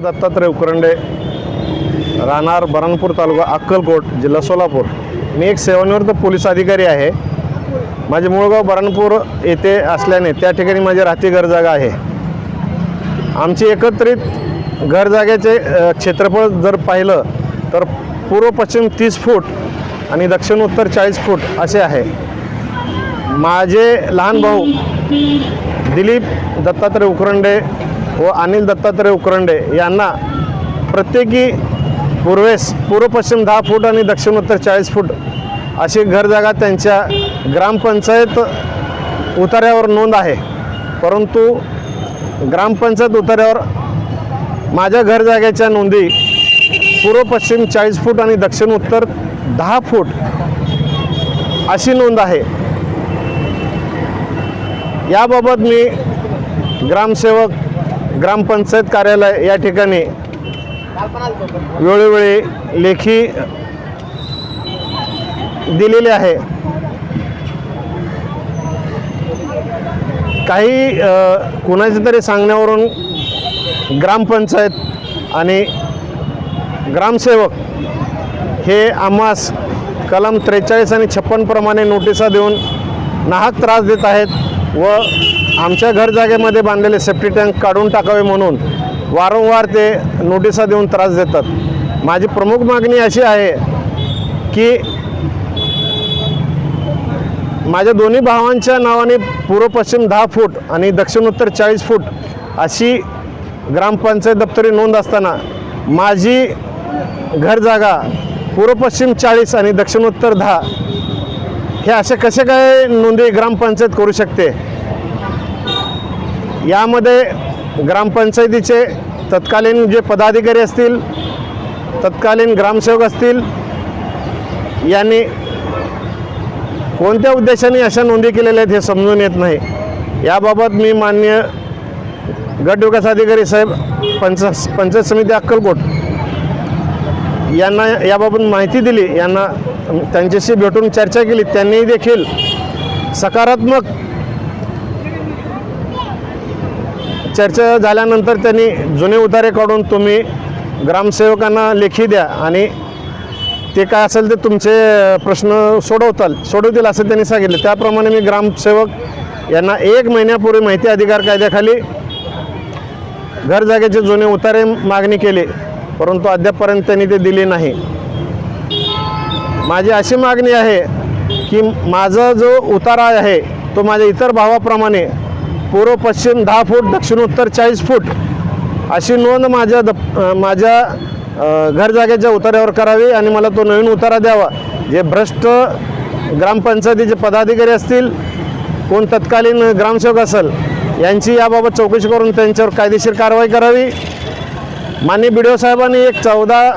दत्तात्रय उकरंडे राहणार बरणपूर तालुका अक्कलकोट जिल्हा सोलापूर. मी एक सेवानिवृत्त पोलीस अधिकारी आहे. माझे मूळगाव बरणपूर येथे असल्याने त्या ठिकाणी माझी राहती घरजागा आहे. आमची एकत्रित घरजाग्याचे क्षेत्रफळ जर पाहिलं तर पूर्व पश्चिम तीस फूट आणि दक्षिण उत्तर चाळीस फूट असे आहे. माझे लहान भाऊ दिलीप दत्तात्रय उकरंडे व अनिल दत्तात्रय उकरंडे यांना प्रत्येकी पूर्वेस पूर्व पश्चिम दहा फूट आणि दक्षिण उत्तर चाळीस फूट अशी घर जागा त्यांच्या ग्रामपंचायत उतार्यावर नोंद आहे. परंतु ग्रामपंचायत उतार्यावर माझ्या घर जागेच्या नोंदी पूर्व पश्चिम चाळीस फूट आणि दक्षिण उत्तर दहा फूट अशी नोंद आहे. याबाबत मी ग्रामसेवक ग्रामपंचायत कार्यालय या ठिकाणी वेळोवेळी लेखी दिलेले आहे. काही कुणाच्या तरी सांगण्यावरून ग्रामपंचायत आणि ग्रामसेवक हे आम्हास कलम त्रेचाळीस आणि छप्पनप्रमाणे नोटिसा देऊन नाहक त्रास देत आहेत व आमच्या घर जागेमध्ये बांधलेले सेफ्टी टँक काढून टाकावे म्हणून वारंवार ते नोटिसा देऊन त्रास देतात. माझी प्रमुख मागणी अशी आहे की माझ्या दोन्ही भावांच्या नावाने पूर्व पश्चिम दहा फूट आणि दक्षिण उत्तर चाळीस फूट अशी ग्रामपंचायत दप्तरी नोंद असताना माझी घर जागा पूर्व पश्चिम चाळीस आणि दक्षिण उत्तर दहा हे असे कसे काय नोंदी ग्रामपंचायत करू शकते? यामध्ये ग्रामपंचायतीचे तत्कालीन जे पदाधिकारी असतील तत्कालीन ग्रामसेवक असतील यांनी कोणत्या उद्देशाने अशा नोंदी केलेल्या आहेत हे समजून येत नाही. याबाबत मी मान्य गट विकास अधिकारी साहेब पंच पंचायत समिती अक्कलकोट यांना याबाबत माहिती दिली. यांना त्यांच्याशी भेटून चर्चा केली. त्यांनी देखील सकारात्मक चर्चा झाल्यानंतर त्यांनी जुने उतारे काढून तुम्ही ग्रामसेवकांना लेखी द्या आणि ते काय असेल ते तुमचे प्रश्न सोडवताल सोडवतील असं त्यांनी सांगितलं. त्याप्रमाणे मी ग्रामसेवक यांना एक महिन्यापूर्वी माहिती अधिकार कायद्याखाली घर जागेचे जुने उतारे मागणी केली परंतु अद्यापपर्यंत त्यांनी ते दिले नाही. माझी अशी मागणी आहे की माझा जो उतारा आहे तो माझ्या इतर भावाप्रमाणे पूर्व पश्चिम दहा फूट दक्षिणोत्तर चाळीस फूट अशी नोंद माझ्या दप माझ्या घर जागेच्या उतार्यावर करावी आणि मला तो नवीन उतारा द्यावा. जे भ्रष्ट ग्रामपंचायतीचे पदाधिकारी असतील कोण तत्कालीन ग्रामसेवक असेल यांची याबाबत चौकशी करून त्यांच्यावर कायदेशीर कारवाई करावी. माननीय बी डी ओ साहेबांनी एक चौदा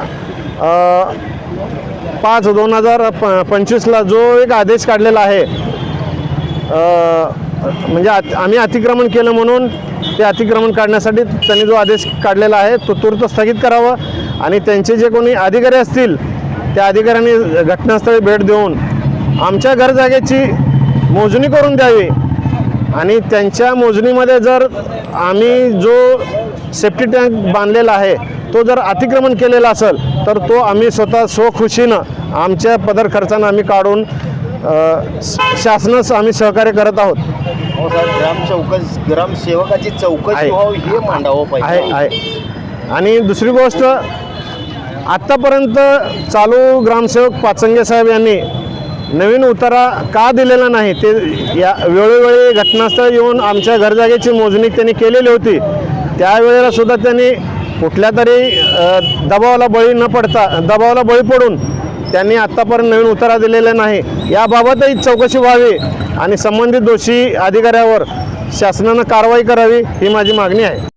पाच दोन हजार प पंचवीसला जो एक आदेश काढलेला आहे म्हणजे आम्ही अतिक्रमण केलं म्हणून ते अतिक्रमण काढण्यासाठी त्यांनी जो आदेश काढलेला आहे तो तूर्त स्थगित करावा आणि त्यांचे जे कोणी अधिकारी असतील त्या अधिकाऱ्यांनी घटनास्थळी भेट देऊन आमच्या घर जागेची मोजणी करून द्यावी. आणि त्यांच्या मोजणीमध्ये जर आम्ही जो सेफ्टी टँक बांधलेला आहे तो जर अतिक्रमण केलेला असेल तर तो आम्ही स्वतः स्वखुशीनं आमच्या पदर खर्चानं आम्ही काढून शासनास आम्ही सहकार्य करत आहोत. हो साहेब ग्राम चौकस ग्रामसेवकाची चौकशी आहे. व्हावी हे मांडावं आहे पाहिजे आहे. आणि दुसरी गोष्ट आत्तापर्यंत चालू ग्रामसेवक पाचंगे साहेब यांनी नवीन उतारा का दिलेला नाही ते या वेळोवेळी घटनास्थळ येऊन आमच्या घरजागेची मोजणी त्यांनी केलेली होती. त्यावेळेला सुद्धा त्यांनी कुठल्या तरी अ, दबावाला बळी न पडता दबावाला बळी पडून त्यांनी आत्तापर्यंत नवीन उतारा दिलेला नाही. याबाबतही चौकशी व्हावी आणि संबंधित दोषी अधिकाऱ्यावर शासनानं कारवाई करावी ही माझी मागणी आहे.